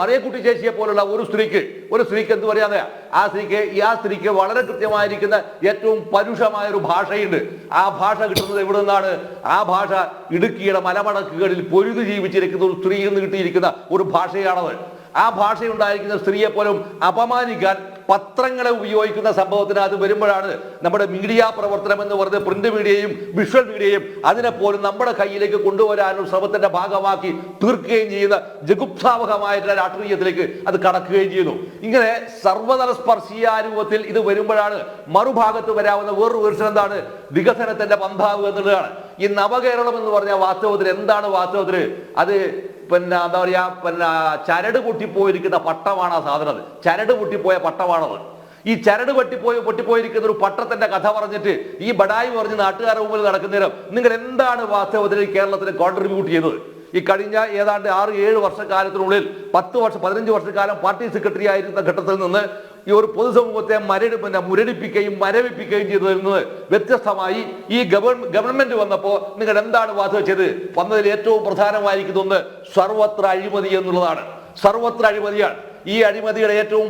മറിയക്കുട്ടി ചേച്ചിയെ പോലുള്ള ഒരു സ്ത്രീക്ക് ഒരു സ്ത്രീക്ക് എന്ത് പറയാതെ ആ സ്ത്രീക്ക് ആ സ്ത്രീക്ക് വളരെ കൃത്യമായിരിക്കുന്ന ഏറ്റവും പരുഷമായ ഒരു ഭാഷയുണ്ട്. ആ ഭാഷ കിട്ടുന്നത് എവിടെ നിന്നാണ്? ആ ഭാഷ ഇടുക്കിയുടെ മലമടക്കുകളിൽ പൊരുതു ജീവിച്ചിരിക്കുന്ന ഒരു സ്ത്രീയിൽ നിന്ന് കിട്ടിയിരിക്കുന്ന ഒരു ഭാഷയാണത്. ആ ഭാഷയുണ്ടായിരിക്കുന്ന സ്ത്രീയെ പോലും അപമാനിക്കാൻ പത്രങ്ങളെ ഉപയോഗിക്കുന്ന സംഭവത്തിന് അത് വരുമ്പോഴാണ് നമ്മുടെ മീഡിയ പ്രവർത്തനം എന്ന് പറഞ്ഞ് പ്രിന്റ് മീഡിയയും വിഷ്വൽ മീഡിയയും അതിനെ പോലും നമ്മുടെ കയ്യിലേക്ക് കൊണ്ടുവരാനും ശ്രമത്തിന്റെ ഭാഗമാക്കി തീർക്കുകയും ചെയ്യുന്ന ജഗുപ്സാവഹമായിട്ടുള്ള രാഷ്ട്രീയത്തിലേക്ക് അത് കടക്കുകയും ചെയ്യുന്നു. ഇങ്ങനെ സർവതല സ്പർശീയ രൂപത്തിൽ ഇത് വരുമ്പോഴാണ് മറുഭാഗത്ത് വരാവുന്ന വേറൊരു വേർഷൻ എന്താണ്? വികസനത്തിന്റെ പന്താവ് എന്നുള്ളതാണ്. ഈ നവകേരളം എന്ന് പറഞ്ഞ വാസ്തവത്തിൽ എന്താണ് വാസ്തവത്തിൽ? അത് പിന്നെ എന്താ പറയാ പിന്നെ ചരട് പൊട്ടിപ്പോയിരിക്കുന്ന പട്ടമാണ് ആ സാധനം ചരട് പൊട്ടിപ്പോയ പട്ടമാണത്. ഈ ചരട് പൊട്ടിപ്പോയി പൊട്ടിപ്പോയിരിക്കുന്ന ഒരു പട്ടത്തിന്റെ കഥ പറഞ്ഞിട്ട് ഈ ബഡായി പറഞ്ഞ് നാട്ടുകാരുടെ മുമ്പിൽ നടക്കുന്നേരം നിങ്ങൾ എന്താണ് വാസ്തവത്തിൽ കേരളത്തിന് കോൺട്രിബ്യൂട്ട് ചെയ്തത്? ഈ കഴിഞ്ഞ ഏതാണ്ട് ആറ് ഏഴ് വർഷക്കാലത്തിനുള്ളിൽ പത്ത് വർഷം പതിനഞ്ച് വർഷക്കാലം പാർട്ടി സെക്രട്ടറി ആയിരുന്ന ഘട്ടത്തിൽ നിന്ന് ഈ ഒരു പൊതുസമൂഹത്തെ മരടിപ്പിന്റെ മുരടിപ്പിക്കുകയും മരവിപ്പിക്കുകയും ചെയ്തിരുന്നത് വ്യത്യസ്തമായി ഈ ഗവൺമെന്റ് വന്നപ്പോൾ നിങ്ങൾ എന്താണ് വാദിച്ചത് വന്നതിൽ ഏറ്റവും പ്രധാനമായിരിക്കുന്ന സർവത്ര അഴിമതി എന്നുള്ളതാണ്. സർവത്ര അഴിമതിയാണ്. ഈ അഴിമതിയുടെ ഏറ്റവും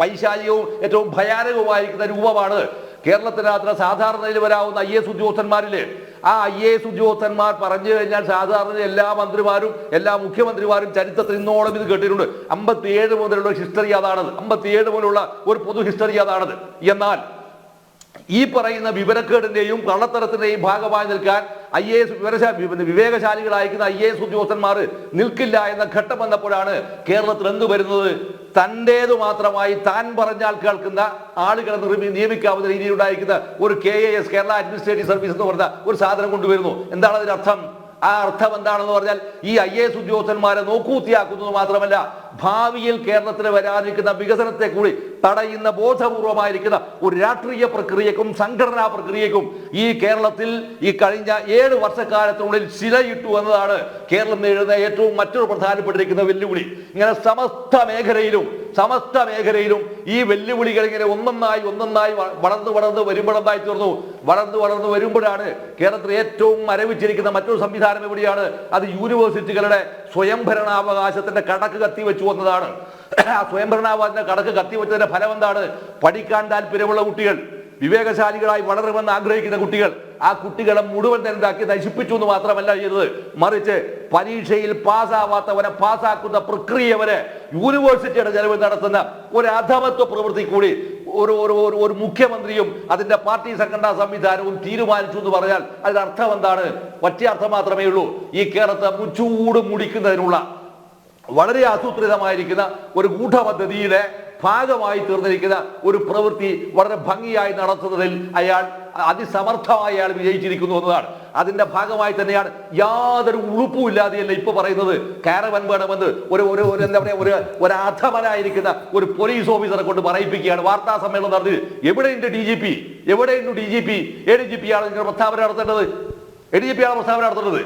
പൈശാലികവും ഏറ്റവും ഭയാനകവുമായിരിക്കുന്ന രൂപമാണ് കേരളത്തിനകത്ത് സാധാരണയിൽ വരാവുന്ന ഐ എസ് ഉദ്യോഗസ്ഥന്മാരിൽ ആ ഐ എ എസ് ഉദ്യോഗസ്ഥന്മാർ പറഞ്ഞു കഴിഞ്ഞാൽ സാധാരണ എല്ലാ മന്ത്രിമാരും എല്ലാ മുഖ്യമന്ത്രിമാരും ചരിത്രത്തിൽ ഇന്നോളം ഇത് കേട്ടിട്ടുണ്ട്. അമ്പത്തിയേഴ് മുതലുള്ള ഹിസ്റ്ററി അതാണത്. അമ്പത്തിയേഴ് മുതലുള്ള ഒരു പൊതു ഹിസ്റ്ററി അതാണത്. എന്നാൽ ഈ പറയുന്ന വിവരക്കേടിന്റെയും കള്ളത്തരത്തിന്റെയും ഭാഗമായി നിൽക്കാൻ ഐ എ എസ് വിവരശാ വിവേകശാലികളായിരിക്കുന്ന ഐ എ എസ് ഉദ്യോഗസ്ഥന്മാർ നിൽക്കില്ല എന്ന ഘട്ടം വന്നപ്പോഴാണ് കേരളത്തിൽ എന്ത് വരുന്നത്? തന്റേത് മാത്രമായി താൻ പറഞ്ഞാൽ കേൾക്കുന്ന ആളുകളെ നിർമ്മി നിയമിക്കാവുന്ന രീതിയിൽ ഉണ്ടായിരിക്കുന്ന ഒരു K A S Kerala administrative service എന്ന് പറഞ്ഞ ഒരു സാധനം കൊണ്ടുവരുന്നു. എന്താണ് അതിന്റെ അർത്ഥം ആ അർത്ഥം എന്താണെന്ന് പറഞ്ഞാൽ ഈ ഐ എ എസ് ഉദ്യോഗസ്ഥന്മാരെ നോക്കൂത്തിയാക്കുന്നത് മാത്രമല്ല ഭാവിയിൽ കേരളത്തിൽ വരാനിരിക്കുന്ന വികസനത്തെ കൂടി തടയുന്ന ബോധപൂർവമായിരിക്കുന്ന ഒരു രാഷ്ട്രീയ പ്രക്രിയക്കും സംഘടനാ പ്രക്രിയക്കും ഈ കേരളത്തിൽ ഈ കഴിഞ്ഞ ഏഴ് വർഷക്കാലത്തിനുള്ളിൽ ശിലയിട്ടു എന്നതാണ് കേരളം നേരിടുന്ന ഏറ്റവും മറ്റൊരു പ്രധാനപ്പെട്ടിരിക്കുന്ന വെല്ലുവിളി. ഇങ്ങനെ സമസ്ത മേഖലയിലും സമസ്ത മേഖലയിലും ഈ വെല്ലുവിളികൾ ഇങ്ങനെ ഒന്നൊന്നായി ഒന്നൊന്നായി വളർന്നു വളർന്ന് വരുമ്പോഴെന്നായി തീർന്നു? വളർന്നു വളർന്ന് വരുമ്പോഴാണ് കേരളത്തിൽ ഏറ്റവും മരവിച്ചിരിക്കുന്ന മറ്റൊരു സംവിധാനം എവിടെയാണ്? അത് യൂണിവേഴ്സിറ്റികളുടെ സ്വയംഭരണാവകാശത്തിന്റെ കടക്ക് കത്തിവെച്ചു വന്നതാണ്. ആ സ്വയംഭരണാവകാശത്തിന്റെ കടക്ക് കത്തിവെച്ചതിന്റെ ഫലം എന്താണ് പഠിക്കാൻ താല്പര്യമുള്ള കുട്ടികൾ. വിവേകശാലികളായി വളരുമെന്ന് ആഗ്രഹിക്കുന്ന കുട്ടികൾ ആ കുട്ടികളെ മുഴുവൻ എന്താക്കി നശിപ്പിച്ചു എന്ന് മാത്രമല്ല ചെയ്തത്. മറിച്ച് പരീക്ഷയിൽ പാസ്സാവാത്തവനെ പാസ്സാക്കുന്ന പ്രക്രിയ വരെ യൂണിവേഴ്സിറ്റിയുടെ ചെലവ് നടത്തുന്ന ഒരു അധമത്വ പ്രവൃത്തി കൂടി ഒരു ഒരു ഒരു- ഒരു മുഖ്യമന്ത്രിയും അതിന്റെ പാർട്ടി സംഘടനാ സംവിധാനവും തീരുമാനിച്ചു എന്ന് പറഞ്ഞാൽ അതിന്റെ അർത്ഥം എന്താണ്? പറ്റിയ അർത്ഥം മാത്രമേ ഉള്ളൂ. ഈ കേരളത്തെ മുച്ചൂട് മുടിക്കുന്നതിനുള്ള വളരെ ആസൂത്രിതമായിരിക്കുന്ന ഒരു ഗൂഢപദ്ധതിയുടെ ഭാഗമായി തീർന്നിരിക്കുന്ന ഒരു പ്രവൃത്തി വളരെ ഭംഗിയായി നടത്തുന്നതിൽ അയാൾ അതിസമർത്ഥമായി അയാൾ വിജയിച്ചിരിക്കുന്നു എന്നതാണ്. അതിന്റെ ഭാഗമായി തന്നെയാണ് യാതൊരു ഉളുപ്പും ഇല്ലാതെയല്ല ഇപ്പൊ പറയുന്നത്. കാരവൻ വേണമെന്ന് ഒരു ഒരു എന്താ പറയുക ഒരു ഒരു അധമനായിരിക്കുന്ന ഒരു പോലീസ് ഓഫീസറെ കൊണ്ട് പറയിപ്പിക്കുകയാണ്. വാർത്താ സമ്മേളനം നടത്തി. എവിടെയുണ്ട് ഡി ജി പി? എവിടെയുണ്ട് D G P? A D G P ആണ് പ്രസ്താവന നടത്തേണ്ടത്? എ ഡി ജി പി ആണ് പ്രസ്താവന നടത്തുന്നത്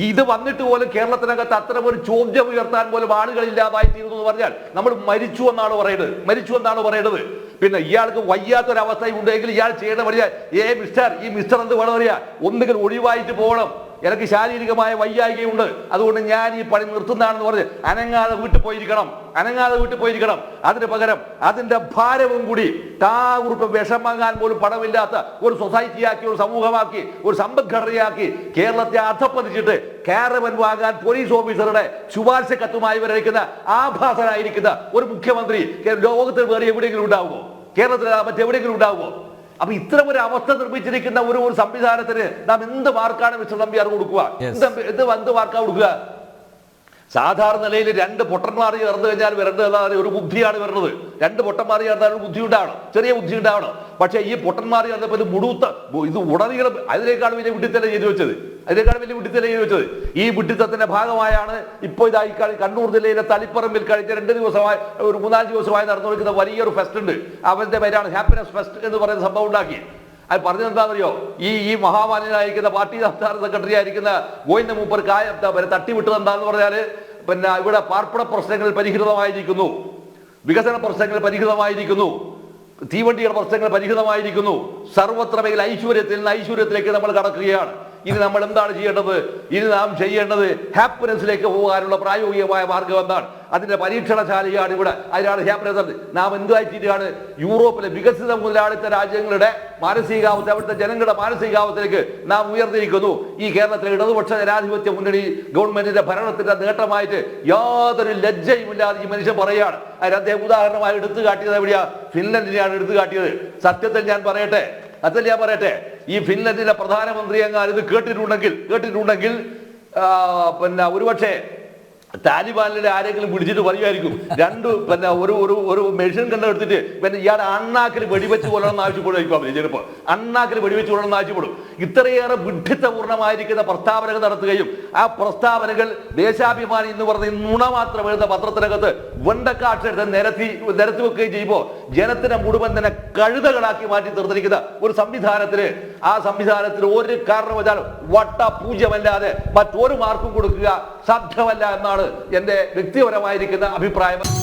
ഇത് വന്നിട്ട് പോലും കേരളത്തിനകത്ത് അത്തരം ഒരു ചോദ്യം ഉയർത്താൻ പോലും ആളുകളില്ലാതായി തീർന്നു എന്ന് പറഞ്ഞാൽ നമ്മൾ മരിച്ചു എന്നാണ് പറയുന്നത് മരിച്ചു എന്നാണ് പറയുന്നത് പിന്നെ ഇയാൾക്ക് വയ്യാത്തൊരവസ്ഥ ഉണ്ടെങ്കിൽ ഇയാൾ ചെയ്യേണ്ട പറയാ ഏ മിസ്റ്റർ ഈ മിസ്റ്റർ എന്ത് വേണം പറയാ ഒന്നുകിൽ ഒഴിവായിട്ട് പോകണം. എനിക്ക് ശാരീരികമായ വയ്യായികയുണ്ട് അതുകൊണ്ട് ഞാൻ ഈ പണി നിർത്തുന്നതാണെന്ന് പറഞ്ഞ് അനങ്ങാതെ വീട്ടിൽ പോയിരിക്കണം. അനങ്ങാതെ വീട്ടിൽ പോയിരിക്കണം. അതിന് പകരം അതിന്റെ ഭാരവും കൂടി താ ഉറുപ്പ് വിഷം വാങ്ങാൻ പോലും പണമില്ലാത്ത ഒരു സൊസൈറ്റിയാക്കി ഒരു സമൂഹമാക്കി ഒരു സമ്പദ്ഘടനയാക്കി കേരളത്തെ അധപ്പതിച്ചിട്ട് കാരവൻ വാങ്ങാൻ പോലീസ് ഓഫീസറുടെ ശുപാർശ കത്തുമായി വരയ്ക്കുന്ന ആഭാസനായിരിക്കുന്ന ഒരു മുഖ്യമന്ത്രി ലോകത്തിൽ വേറെ എവിടെയെങ്കിലും ഉണ്ടാവുമോ? കേരളത്തിൽ മറ്റെവിടെയെങ്കിലും ഉണ്ടാവുമോ? അപ്പൊ ഇത്തരം ഒരു അവസ്ഥ നിർമ്മിച്ചിരിക്കുന്ന ഒരു ഒരു സംവിധാനത്തിന് നാം എന്ത് മാർക്കാണ് മിസ്റ്റർ നമ്പ്യാർ കൊടുക്കുക? എന്ത് എന്ത് മാർക്കാണ് മാർക്കാ കൊടുക്കുക? സാധാരണ നിലയിൽ രണ്ട് പൊട്ടന്മാർ ചേർന്ന് കഴിഞ്ഞാൽ വരേണ്ടത്? ഒരു ബുദ്ധിയാണ് വരുന്നത്. രണ്ട് പൊട്ടന്മാർ ചേർന്നാൽ ഒരു ബുദ്ധി ഉണ്ടാവണം ചെറിയ ബുദ്ധി ഉണ്ടാവണം പക്ഷേ ഈ പൊട്ടന്മാർ ചേർന്നപ്പോൾ ഇത് മുടുത്ത ഇത് ഉടനീളം അതിനേക്കാൾ ഇതിനെ വിട്ടിത്തന്നെ ചെയ്തു വെച്ചത്. അതിനേക്കാൾ വലിയ വിഡിത്തല ചോദിച്ചത്? ഈ ബുദ്ധിത്തത്തിന്റെ ഭാഗമായാണ് ഇപ്പോൾ ഇതായി കണ്ണൂർ ജില്ലയിലെ തളിപ്പറമ്പിൽ കഴിഞ്ഞ രണ്ട് ദിവസമായി ഒരു മൂന്നാൽ ദിവസമായി നടന്നുകൊടുക്കുന്ന വലിയൊരു ഫെസ്റ്റ് ഉണ്ട്. അവന്റെ പേരാണ് ഹാപ്പിനെസ് ഫെസ്റ്റ് എന്ന് പറയുന്ന സംഭവം ഉണ്ടാക്കി. അത് പറഞ്ഞത് എന്താണെന്നറിയോ? ഈ ഈ മഹാമാന്യനായിരിക്കുന്ന പാർട്ടി സംസ്ഥാന സെക്രട്ടറി ആയിരിക്കുന്ന ഗോവിന്ദ മൂപ്പർ കായ തട്ടിവിട്ടത് എന്താന്ന് പറഞ്ഞാൽ പിന്നെ ഇവിടെ പാർപ്പിട പ്രശ്നങ്ങൾ പരിഹൃതമായിരിക്കുന്നു. വികസന പ്രശ്നങ്ങൾ പരിഹൃതമായിരിക്കുന്നു. തീവണ്ടിയുടെ പ്രശ്നങ്ങൾ പരിഹൃതമായിരിക്കുന്നു. സർവത്ര ഐശ്വര്യത്തിൽ നിന്ന് ഐശ്വര്യത്തിലേക്ക് നമ്മൾ കടക്കുകയാണ്. ഇനി നമ്മൾ എന്താണ് ചെയ്യേണ്ടത്? ഇനി നാം ചെയ്യേണ്ടത് ഹാപ്പിനെസ്സിലേക്ക് പോകാനുള്ള പ്രായോഗികമായ മാർഗം എന്താണ്? അതിന്റെ പരീക്ഷണശാലയാണ് ഇവിടെ. അതിനാണ് ഹാപ്പിനെസ് നാം എന്തായിട്ടാണ് യൂറോപ്പിലെ വികസിത മുതലാളിത്ത രാജ്യങ്ങളുടെ മാനസികാവസ്ഥ അവിടുത്തെ ജനങ്ങളുടെ മാനസികാവസ്ഥയിലേക്ക് നാം ഉയർന്നിരിക്കുന്നു. ഈ കേരളത്തിലെ ഇടതുപക്ഷ ജനാധിപത്യ മുന്നണി ഗവൺമെന്റിന്റെ ഭരണത്തിന്റെ നേട്ടമായിട്ട് യാതൊരു ലജ്ജയുമില്ലാതെ ഈ മനുഷ്യൻ പറയുകയാണ്. അതിന് അദ്ദേഹം ഉദാഹരണമായി എടുത്തു കാട്ടിയത് എവിടെയാ? ഫിൻലൻഡിനെയാണ് എടുത്തു കാട്ടിയത്. സത്യത്തിൽ ഞാൻ പറയട്ടെ? അതല്ല ഞാൻ പറയട്ടെ? ഈ ഫിൻലൻഡിലെ പ്രധാനമന്ത്രി അങ്ങ് ഇത് കേട്ടിട്ടുണ്ടെങ്കിൽ കേട്ടിട്ടുണ്ടെങ്കിൽ പിന്നെ ഒരുപക്ഷെ താലിബാനിലെ ആരെങ്കിലും പിടിച്ചിട്ട് പറയുമായിരിക്കും. രണ്ട് പിന്നെ ഒരു ഒരു ഒരു മെഷീൻ കണ്ടു എടുത്തിട്ട് പിന്നെ ഇയാൾ അണ്ണാക്കിൽ വെടിവെച്ച് കൊല്ലണമെന്ന് ആവശ്യപ്പെടുമായിരിക്കും അവർ ചിലപ്പോൾ. അണ്ണാക്കിൽ വെടിവെച്ച് കൊല്ലണമെന്ന് ആവശ്യപ്പെടും. ഇത്രയേറെ വിഡ്ഢിത്തപൂർണമായിരിക്കുന്ന പ്രസ്താവനകൾ നടത്തുകയും ആ പ്രസ്താവനകൾ ദേശാഭിമാനി എന്ന് പറഞ്ഞ നുണ മാത്രം എഴുതുന്ന പത്രത്തിനകത്ത് വെണ്ടക്കാക്ഷരത്തെ നിരത്തി നിരത്തി വെക്കുകയും ചെയ്യുമ്പോൾ ജനത്തിനെ മുഴുവൻ തന്നെ കഴുതകളാക്കി മാറ്റി തീർത്തിരിക്കുന്ന ഒരു സംവിധാനത്തിന് ആ സംവിധാനത്തിൽ ഒരു കാരണവശാലും വട്ട പൂജ്യമല്ലാതെ മറ്റൊരു മാർക്കും കൊടുക്കുക സാധ്യമല്ല എന്നാണ് എന്റെ വ്യക്തിപരമായിരിക്കുന്ന അഭിപ്രായം